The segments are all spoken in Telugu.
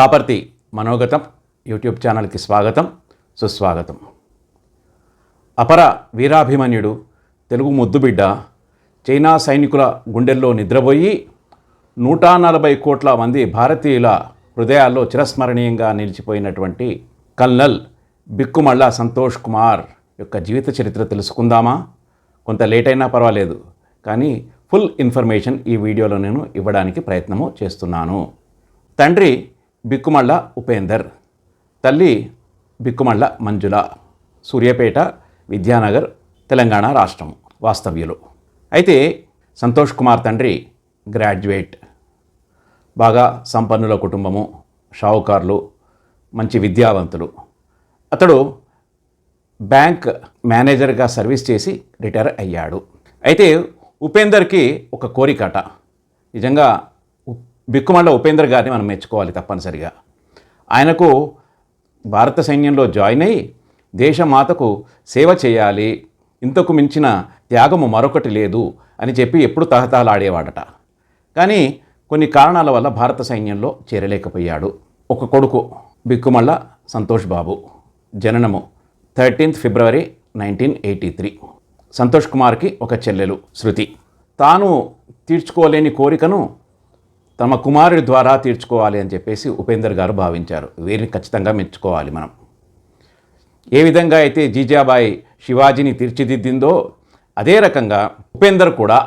కాపర్తి మనోగతం యూట్యూబ్ ఛానల్కి స్వాగతం సుస్వాగతం. అపర వీరాభిమన్యుడు తెలుగు ముద్దుబిడ్డ చైనా సైనికుల గుండెల్లో నిద్రపోయి నూట నలభై కోట్ల మంది భారతీయుల హృదయాల్లో చిరస్మరణీయంగా నిలిచిపోయినటువంటి కల్నల్ బిక్కుమళ్ళ సంతోష్ కుమార్ యొక్క జీవిత చరిత్ర తెలుసుకుందామా? కొంత లేట్ అయినా పర్వాలేదు కానీ ఫుల్ ఇన్ఫర్మేషన్ ఈ వీడియోలో నేను ఇవ్వడానికి ప్రయత్నము చేస్తున్నాను. తండ్రి బిక్కుమళ్ళ ఉపేందర్ తల్లి బిక్కుమళ్ళ మంజుల సూర్యాపేట విద్యానగర్ తెలంగాణ రాష్ట్రం వాస్తవ్యులు. అయితే సంతోష్ కుమార్ తండ్రి గ్రాడ్యుయేట్. బాగా సంపన్నుల కుటుంబము షావుకారులు మంచి విద్యావంతులు. అతడు బ్యాంక్ మేనేజర్గా సర్వీస్ చేసి రిటైర్ అయ్యాడు. అయితే ఉపేందర్కి ఒక కోరికట. నిజంగా బిక్కుమండ ఉపేంద్ర గారిని మనం మెచ్చుకోవాలి తప్పనిసరిగా. ఆయనకు భారత సైన్యంలో జాయిన్ అయ్యి దేశమాతకు సేవ చేయాలి. ఇంతకు మించిన త్యాగము మరొకటి లేదు అని చెప్పి ఎప్పుడు తహతహలాడేవాడట. కానీ కొన్ని కారణాల వల్ల భారత సైన్యంలో చేరలేకపోయాడు. ఒక కొడుకు బిక్కుమళ్ళ సంతోష్ బాబు. జననము thirteenth February nineteen eighty three. Santosh కుమార్కి ఒక చెల్లెలు శృతి. తాను తీర్చుకోలేని కోరికను తమ కుమారుడి ద్వారా తీర్చుకోవాలి అని చెప్పేసి ఉపేందర్ గారు భావించారు. వీరిని ఖచ్చితంగా మెచ్చుకోవాలి మనం. ఏ విధంగా అయితే జీజాబాయి శివాజీని తీర్చిదిద్దిందో అదే రకంగా ఉపేందర్ కూడా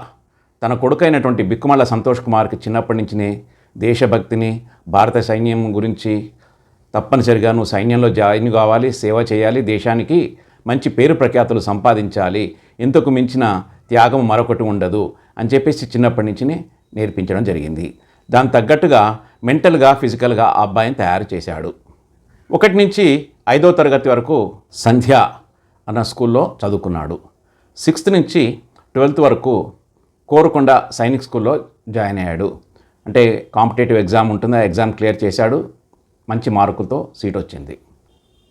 తన కొడుకైనటువంటి బిక్కుమల్ల సంతోష్ కుమార్కి చిన్నప్పటి నుంచినే దేశభక్తిని భారత సైన్యం గురించి తప్పనిసరిగా నువ్వు సైన్యంలో జాయిన్ కావాలి సేవ చేయాలి దేశానికి మంచి పేరు ప్రఖ్యాతులు సంపాదించాలి ఇంతకు మించిన త్యాగం మరొకటి ఉండదు అని చెప్పేసి చిన్నప్పటి నుంచినే నేర్పించడం జరిగింది. దాని తగ్గట్టుగా మెంటల్గా ఫిజికల్గా ఆ అబ్బాయిని తయారు చేశాడు. ఒకటి నుంచి ఐదో తరగతి వరకు సంధ్య అన్న స్కూల్లో చదువుకున్నాడు. సిక్స్త్ నుంచి ట్వెల్త్ వరకు కోరుకొండ సైనిక్ స్కూల్లో జాయిన్ అయ్యాడు. అంటే కాంపిటేటివ్ ఎగ్జామ్ ఉంటుంది ఆ ఎగ్జామ్ క్లియర్ చేశాడు మంచి మార్కులతో సీట్ వచ్చింది.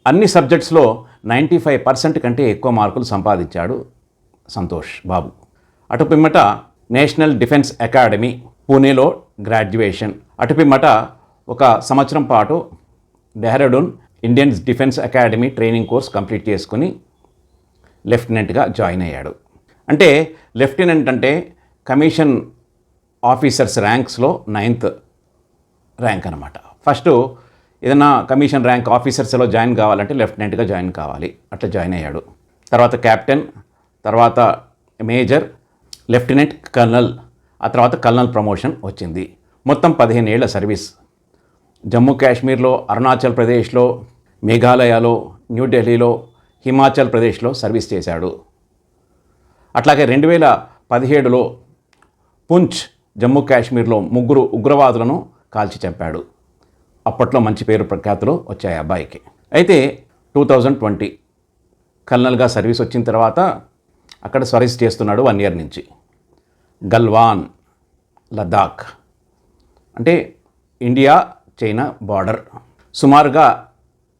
అన్ని సబ్జెక్ట్స్లో నైంటీ ఫైవ్ పర్సెంట్ కంటే ఎక్కువ మార్కులు సంపాదించాడు సంతోష్ బాబు. అటు పిమ్మట నేషనల్ డిఫెన్స్ అకాడమీ పూణేలో గ్రాడ్యుయేషన్ అటు పిమ్మట ఒక సంవత్సరం పాటు Dehradun Indian defence academy training course complete చేసుకుని లెఫ్టినెంట్గా జాయిన్ అయ్యాడు. అంటే లెఫ్టినెంట్ అంటే కమిషన్ ఆఫీసర్స్ ర్యాంక్స్లో నైన్త్ ర్యాంక్ అనమాట ఫస్ట్ ఏదైనా కమిషన్ ర్యాంక్ ఆఫీసర్స్లో జాయిన్ కావాలంటే లెఫ్టినెంట్గా జాయిన్ కావాలి. అట్లా జాయిన్ అయ్యాడు. తర్వాత క్యాప్టెన్ తర్వాత మేజర్ లెఫ్టినెంట్ కర్నల్ ఆ తర్వాత కల్నల్ ప్రమోషన్ వచ్చింది. మొత్తం పదిహేను ఏళ్ళ సర్వీస్. జమ్మూ కాశ్మీర్లో అరుణాచల్ ప్రదేశ్లో మేఘాలయలో న్యూఢిల్లీలో హిమాచల్ ప్రదేశ్లో సర్వీస్ చేశాడు. అట్లాగే రెండు వేల పదిహేడులో పుంచ్ జమ్మూ కాశ్మీర్లో ముగ్గురు ఉగ్రవాదులను కాల్చి చంపాడు. అప్పట్లో మంచి పేరు ప్రఖ్యాతులు వచ్చాయి అబ్బాయికి. అయితే టూ థౌజండ్ ట్వంటీ కల్నల్గా సర్వీస్ వచ్చిన తర్వాత అక్కడ సర్వీస్ చేస్తున్నాడు వన్ ఇయర్ నుంచి. గల్వాన్ లద్దాఖ్. అంటే ఇండియా చైనా బార్డర్. సుమారుగా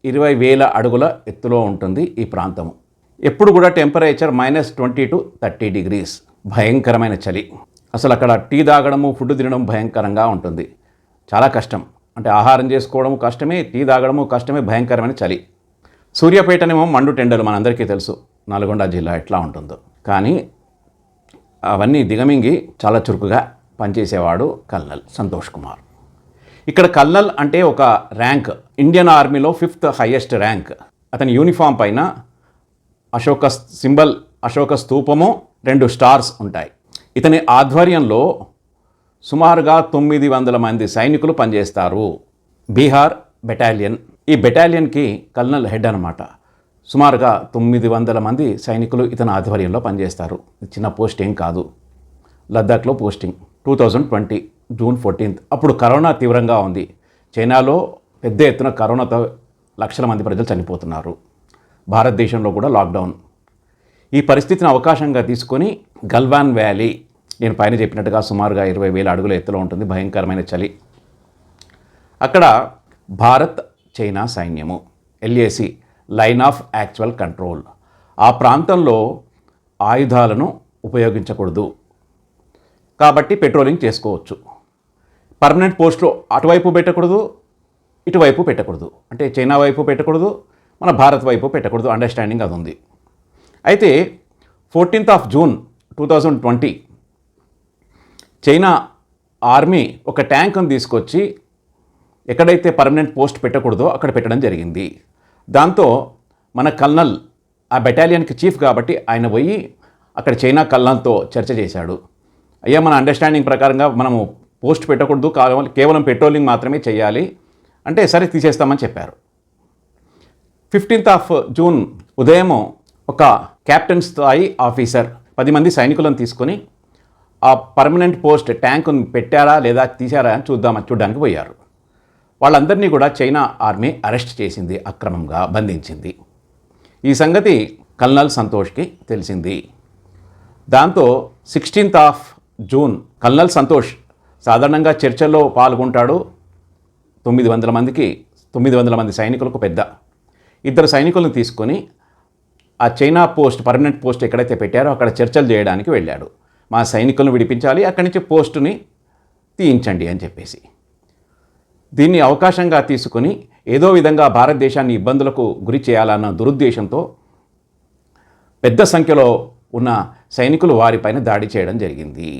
ఇరవై వేల అడుగుల ఎత్తులో ఉంటుంది ఈ ప్రాంతము ఎప్పుడు కూడా temperature minus twenty to thirty degrees. భయంకరమైన చలి. అసలు అక్కడ టీ తాగడము ఫుడ్ తినడం భయంకరంగా ఉంటుంది. చాలా కష్టం. అంటే ఆహారం చేసుకోవడము కష్టమే టీ తాగడము కష్టమే భయంకరమైన చలి. సూర్యాపేటనేమో మండు టెండలు మనందరికీ తెలుసు. నల్గొండ జిల్లా ఎట్లా ఉంటుందో. కానీ అవన్నీ దిగమింగి చాలా చురుకుగా పనిచేసేవాడు కల్నల్ సంతోష్ కుమార్. ఇక్కడ కల్నల్ అంటే ఒక ర్యాంక్. ఇండియన్ ఆర్మీలో ఫిఫ్త్ హైయెస్ట్ ర్యాంక్. అతని యూనిఫామ్ పైన అశోక సింబల్ అశోక స్తూపము రెండు స్టార్స్ ఉంటాయి. ఇతని ఆధ్వర్యంలో సుమారుగా తొమ్మిది వందల మంది సైనికులు పనిచేస్తారు. బీహార్ బెటాలియన్. ఈ బెటాలియన్కి కల్నల్ హెడ్ అనమాట సుమారుగా తొమ్మిది వందల మంది సైనికులు ఇతని ఆధ్వర్యంలో పనిచేస్తారు. చిన్న పోస్టింగ్ కాదు. లద్దాఖ్లో posting. Two thousand twenty June fourteenth. అప్పుడు కరోనా తీవ్రంగా ఉంది. చైనాలో పెద్ద ఎత్తున కరోనాతో లక్షల మంది ప్రజలు చనిపోతున్నారు. భారతదేశంలో కూడా లాక్డౌన్. ఈ పరిస్థితిని అవకాశంగా తీసుకొని గల్వాన్ వ్యాలీ నేను పైన చెప్పినట్టుగా సుమారుగా ఇరవై వేల అడుగుల ఎత్తులో ఉంటుంది. భయంకరమైన చలి. అక్కడ భారత్ చైనా సైన్యము LAC line of actual control. ఆ ప్రాంతంలో ఆయుధాలను ఉపయోగించకూడదు. కాబట్టి పెట్రోలింగ్ చేసుకోవచ్చు. పర్మనెంట్ పోస్ట్లో అటువైపు పెట్టకూడదు ఇటువైపు పెట్టకూడదు. అంటే చైనా వైపు పెట్టకూడదు మన భారత్ వైపు పెట్టకూడదు అండర్స్టాండింగ్ అది ఉంది. అయితే fourteenth of June two thousand twenty China army ఒక ట్యాంక్ను తీసుకొచ్చి ఎక్కడైతే పర్మనెంట్ పోస్ట్ పెట్టకూడదో అక్కడ పెట్టడం జరిగింది. దాంతో మన కల్నల్ ఆ బెటాలియన్కి చీఫ్ కాబట్టి ఆయన పోయి అక్కడ చైనా కల్నల్తో చర్చ చేశాడు. అయ్యా మన అండర్స్టాండింగ్ ప్రకారంగా మనము పోస్ట్ పెట్టకూడదు కేవలం పెట్రోలింగ్ మాత్రమే చేయాలి. అంటే సరే తీసేస్తామని చెప్పారు. ఫిఫ్టీన్త్ ఆఫ్ జూన్ ఉదయం ఒక క్యాప్టెన్ స్థాయి ఆఫీసర్ పది మంది సైనికులను తీసుకొని ఆ పర్మనెంట్ పోస్ట్ ట్యాంకును పెట్టారా లేదా తీసారా అని చూద్దామని చూడడానికి పోయారు. వాళ్ళందరినీ కూడా చైనా ఆర్మీ అరెస్ట్ చేసింది అక్రమంగా బంధించింది. ఈ సంగతి కల్నల్ సంతోష్కి తెలిసింది. దాంతో sixteenth of June colonel Santosh సాధారణంగా చర్చల్లో పాల్గొంటాడు. తొమ్మిది వందల మందికి తొమ్మిది వందల మంది సైనికులకు పెద్ద. ఇద్దరు సైనికులను తీసుకొని ఆ చైనా పోస్ట్ పర్మనెంట్ పోస్ట్ ఎక్కడైతే పెట్టారో అక్కడ చర్చలు చేయడానికి వెళ్ళాడు. మా సైనికులను విడిపించాలి అక్కడి నుంచి పోస్టుని తీయించండి అని చెప్పేసి. దీన్ని అవకాశంగా తీసుకుని ఏదో విధంగా భారతదేశాన్ని ఇబ్బందులకు గురి చేయాలన్న దురుద్దేశంతో పెద్ద సంఖ్యలో ఉన్న సైనికులు వారిపైన దాడి చేయడం జరిగింది.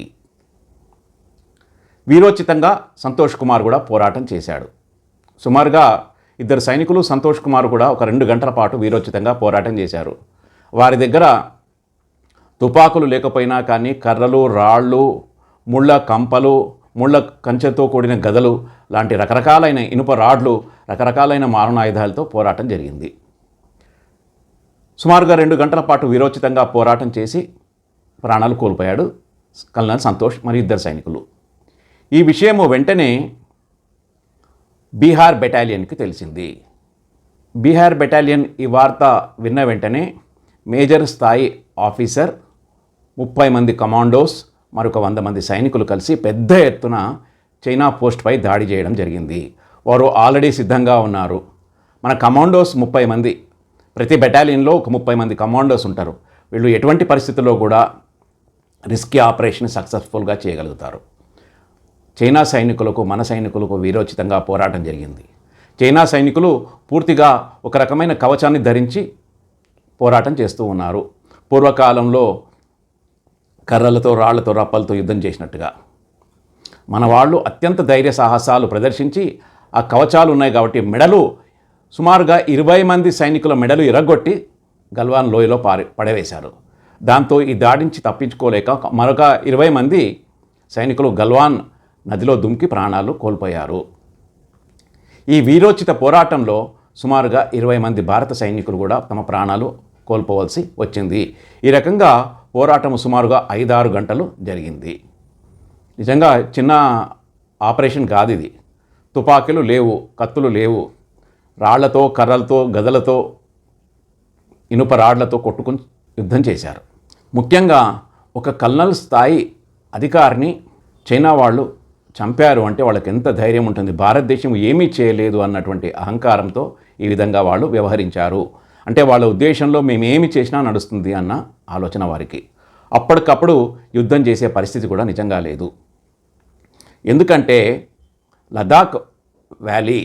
వీరోచితంగా సంతోష్ కుమార్ కూడా పోరాటం చేశాడు. సుమారుగా ఇద్దరు సైనికులు సంతోష్ కుమార్ కూడా ఒక రెండు గంటల పాటు వీరోచితంగా పోరాటం చేశారు. వారి దగ్గర తుపాకులు లేకపోయినా కానీ కర్రలు రాళ్ళు ముళ్ళ కంపలు ముళ్ళ కంచెతో కూడిన గదలు లాంటి రకరకాలైన ఇనుప రాడ్లు రకరకాలైన మారణాయుధాలతో పోరాటం జరిగింది. సుమారుగా రెండు గంటల పాటు విరోచితంగా పోరాటం చేసి ప్రాణాలు కోల్పోయాడు కల్నల్ సంతోష్ మరి ఇద్దరు సైనికులు. ఈ విషయము వెంటనే బీహార్ బెటాలియన్కి తెలిసింది. బీహార్ బెటాలియన్ ఈ వార్త విన్న వెంటనే మేజర్ స్థాయి ఆఫీసర్ ముప్పై మంది కమాండోస్ మరొక వంద మంది సైనికులు కలిసి పెద్ద ఎత్తున చైనా పోస్ట్పై దాడి చేయడం జరిగింది. వారు ఆల్రెడీ సిద్ధంగా ఉన్నారు. మన కమాండోస్ ముప్పై మంది ప్రతి బెటాలియన్లో ఒక ముప్పై మంది కమాండోస్ ఉంటారు. వీళ్ళు ఎటువంటి పరిస్థితుల్లో కూడా రిస్కీ ఆపరేషన్ సక్సెస్ఫుల్గా చేయగలుగుతారు. చైనా సైనికులకు మన సైనికులకు వీరోచితంగా పోరాటం జరిగింది. చైనా సైనికులు పూర్తిగా ఒక రకమైన కవచాన్ని ధరించి పోరాటం చేస్తూ ఉన్నారు. పూర్వకాలంలో కర్రలతో రాళ్ళతో రప్పలతో యుద్ధం చేసినట్టుగా. మన వాళ్ళు అత్యంత ధైర్య సాహసాలు ప్రదర్శించి ఆ కవచాలు ఉన్నాయి కాబట్టి మెడలు సుమారుగా ఇరవై మంది సైనికుల మెడలు ఇరగొట్టి గల్వాన్ లోయలో పారి పడవేశారు. దాంతో ఈ దాడించి తప్పించుకోలేక మరొక ఇరవై మంది సైనికులు గల్వాన్ నదిలో దుమ్కి ప్రాణాలు కోల్పోయారు. ఈ వీరోచిత పోరాటంలో సుమారుగా ఇరవై మంది భారత సైనికులు కూడా తమ ప్రాణాలు కోల్పోవలసి వచ్చింది. ఈ రకంగా పోరాటం సుమారుగా ఐదారు గంటలు జరిగింది. నిజంగా చిన్న ఆపరేషన్ కాదు ఇది. తుపాకీలు లేవు కత్తులు లేవు. రాళ్ళతో కర్రలతో గదలతో ఇనుప రాళ్ళతో కొట్టుకుని యుద్ధం చేశారు. ముఖ్యంగా ఒక కల్నల్ స్థాయి అధికారిని చైనా వాళ్ళు చంపారు అంటే వాళ్ళకి ఎంత ధైర్యం ఉంటుంది భారతదేశం ఏమీ చేయలేదు అన్నటువంటి అహంకారంతో ఈ విధంగా వాళ్ళు వ్యవహరించారు. అంటే వాళ్ళ ఉద్దేశంలో మేము ఏమి చేసినా నడుస్తుంది అన్న ఆలోచన వారికి. అప్పటికప్పుడు యుద్ధం చేసే పరిస్థితి కూడా నిజంగా లేదు. ఎందుకంటే లదాఖ్ వ్యాలీ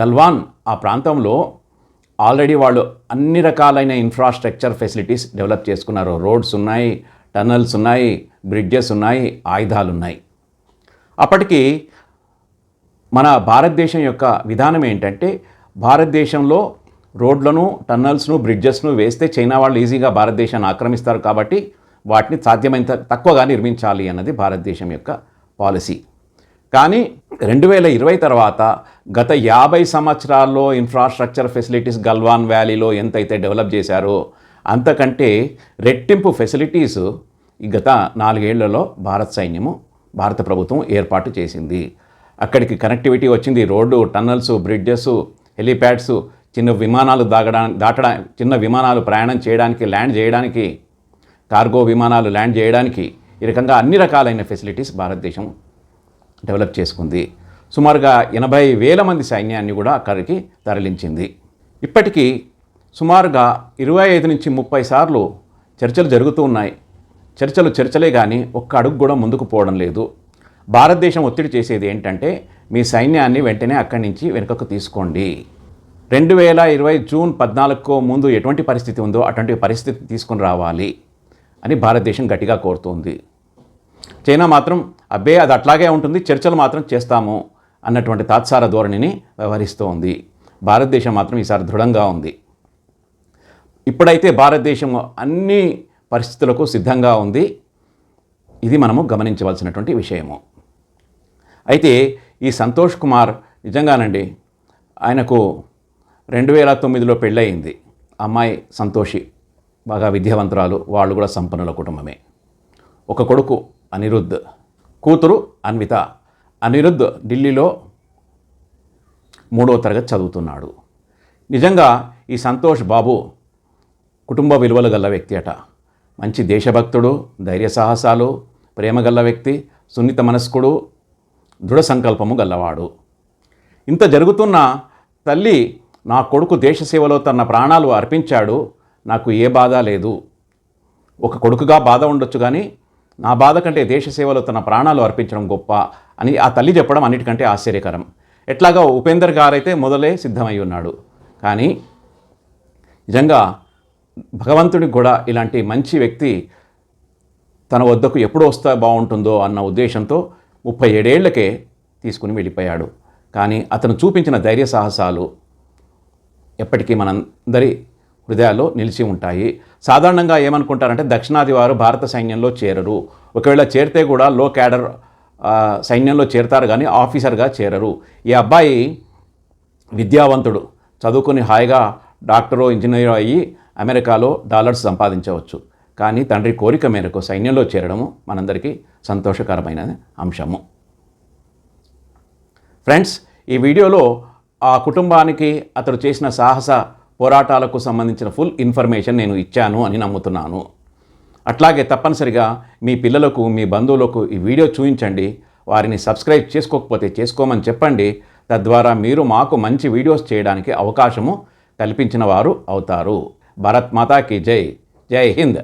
గల్వాన్ ఆ ప్రాంతంలో ఆల్రెడీ వాళ్ళు అన్ని రకాలైన ఇన్ఫ్రాస్ట్రక్చర్ ఫెసిలిటీస్ డెవలప్ చేసుకున్నారు. రోడ్స్ ఉన్నాయి టనల్స్ ఉన్నాయి బ్రిడ్జెస్ ఉన్నాయి ఆయుధాలు ఉన్నాయి అప్పటికి మన భారతదేశం యొక్క విధానం ఏంటంటే భారతదేశంలో రోడ్లను టన్నల్స్ను బ్రిడ్జెస్ను వేస్తే చైనా వాళ్ళు ఈజీగా భారతదేశాన్ని ఆక్రమిస్తారు కాబట్టి వాటిని సాధ్యమైనంత తక్కువగా నిర్మించాలి అన్నది భారతదేశం యొక్క పాలసీ. కానీ రెండు వేల ఇరవై తర్వాత గత యాభై సంవత్సరాల్లో ఇన్ఫ్రాస్ట్రక్చర్ ఫెసిలిటీస్ గల్వాన్ వ్యాలీలో ఎంతైతే డెవలప్ చేశారో అంతకంటే రెట్టింపు ఫెసిలిటీస్ గత నాలుగేళ్ళలో భారత సైన్యము భారత ప్రభుత్వం ఏర్పాటు చేసింది. అక్కడికి కనెక్టివిటీ వచ్చింది. రోడ్డు టన్నల్స్ బ్రిడ్జెస్ హెలీప్యాడ్స్ చిన్న విమానాలు దాగడా దాటడా చిన్న విమానాలు ప్రయాణం చేయడానికి ల్యాండ్ చేయడానికి కార్గో విమానాలు ల్యాండ్ చేయడానికి ఈ రకంగా అన్ని రకాలైన ఫెసిలిటీస్ భారతదేశం డెవలప్ చేసుకుంది. సుమారుగా ఎనభై వేల మంది సైన్యాన్ని కూడా అక్కడికి తరలించింది. ఇప్పటికీ సుమారుగా ఇరవై ఐదు నుంచి ముప్పై సార్లు చర్చలు జరుగుతూ ఉన్నాయి. చర్చలు చర్చలే కానీ ఒక్క అడుగు కూడా ముందుకు పోవడం లేదు. భారతదేశం ఒత్తిడి చేసేది ఏంటంటే మీ సైన్యాన్ని వెంటనే అక్కడి నుంచి వెనుకకు తీసుకోండి. రెండు వేల ఇరవై జూన్ పద్నాలుగుకో ముందు ఎటువంటి పరిస్థితి ఉందో అటువంటి పరిస్థితి తీసుకొని రావాలి అని భారతదేశం గట్టిగా కోరుతోంది. చైనా మాత్రం అబ్బే అది అట్లాగే ఉంటుంది చర్చలు మాత్రం చేస్తాము అన్నటువంటి తాత్సార ధోరణిని వ్యవహరిస్తోంది. భారతదేశం మాత్రం ఈసారి దృఢంగా ఉంది. ఇప్పుడైతే భారతదేశం అన్ని పరిస్థితులకు సిద్ధంగా ఉంది. ఇది మనము గమనించవలసినటువంటి విషయము. అయితే ఈ సంతోష్ కుమార్ నిజంగానండి ఆయనకు రెండు వేల తొమ్మిదిలో పెళ్ళయింది. అమ్మాయి సంతోషి బాగా విద్యావంతురాలు వాళ్ళు కూడా సంపన్నుల కుటుంబమే. ఒక కొడుకు అనిరుద్ధ్ కూతురు అన్విత. అనిరుద్ధ్ ఢిల్లీలో మూడో తరగతి చదువుతున్నాడు. నిజంగా ఈ సంతోష్ బాబు కుటుంబ విలువలు గల వ్యక్తి అట. మంచి దేశభక్తుడు ధైర్య సాహసాలు ప్రేమ గల్ల వ్యక్తి సున్నిత మనస్కుడు దృఢ సంకల్పము గల్లవాడు ఇంత జరుగుతున్న తల్లి నా కొడుకు దేశ సేవలో తన ప్రాణాలు అర్పించాడు నాకు ఏ బాధ లేదు. ఒక కొడుకుగా బాధ ఉండొచ్చు కానీ నా బాధ కంటే దేశ సేవలో తన ప్రాణాలు అర్పించడం గొప్ప అని ఆ తల్లి చెప్పడం అన్నిటికంటే ఆశ్చర్యకరం. ఎట్లాగా ఉపేందర్ గారైతే మొదలే సిద్ధమై ఉన్నాడు. కానీ నిజంగా భగవంతుడికి కూడా ఇలాంటి మంచి వ్యక్తి తన వద్దకు ఎప్పుడు వస్తే బాగుంటుందో అన్న ఉద్దేశంతో ముప్పై ఏడేళ్ళకే తీసుకుని వెళ్ళిపోయాడు. కానీ అతను చూపించిన ధైర్య సాహసాలు ఎప్పటికీ మనందరి హృదయాల్లో నిలిచి ఉంటాయి. సాధారణంగా ఏమనుకుంటారంటే దక్షిణాది వారు భారత సైన్యంలో చేరరు. ఒకవేళ చేరితే కూడా లో క్యాడర్ సైన్యంలో చేరతారు కానీ ఆఫీసర్గా చేరరు. ఈ అబ్బాయి విద్యావంతుడు. చదువుకుని హాయిగా డాక్టరో ఇంజనీరో అయ్యి అమెరికాలో డాలర్స్ సంపాదించవచ్చు. కానీ తండ్రి కోరిక మేరకు సైన్యంలో చేరడము మనందరికీ సంతోషకరమైన అంశము. ఫ్రెండ్స్ ఈ వీడియోలో ఆ కుటుంబానికి అతడు చేసిన సాహస పోరాటాలకు సంబంధించిన ఫుల్ ఇన్ఫర్మేషన్ నేను ఇచ్చాను అని నమ్ముతున్నాను. అట్లాగే తప్పనిసరిగా మీ పిల్లలకు మీ బంధువులకు ఈ వీడియో చూపించండి వారిని సబ్స్క్రైబ్ చేసుకోకపోతే చేసుకోమని చెప్పండి. తద్వారా మీరు మాకు మంచి వీడియోస్ చేయడానికి అవకాశము కల్పించిన వారు అవుతారు. భారత్ మాతాకి జై. జై హింద్.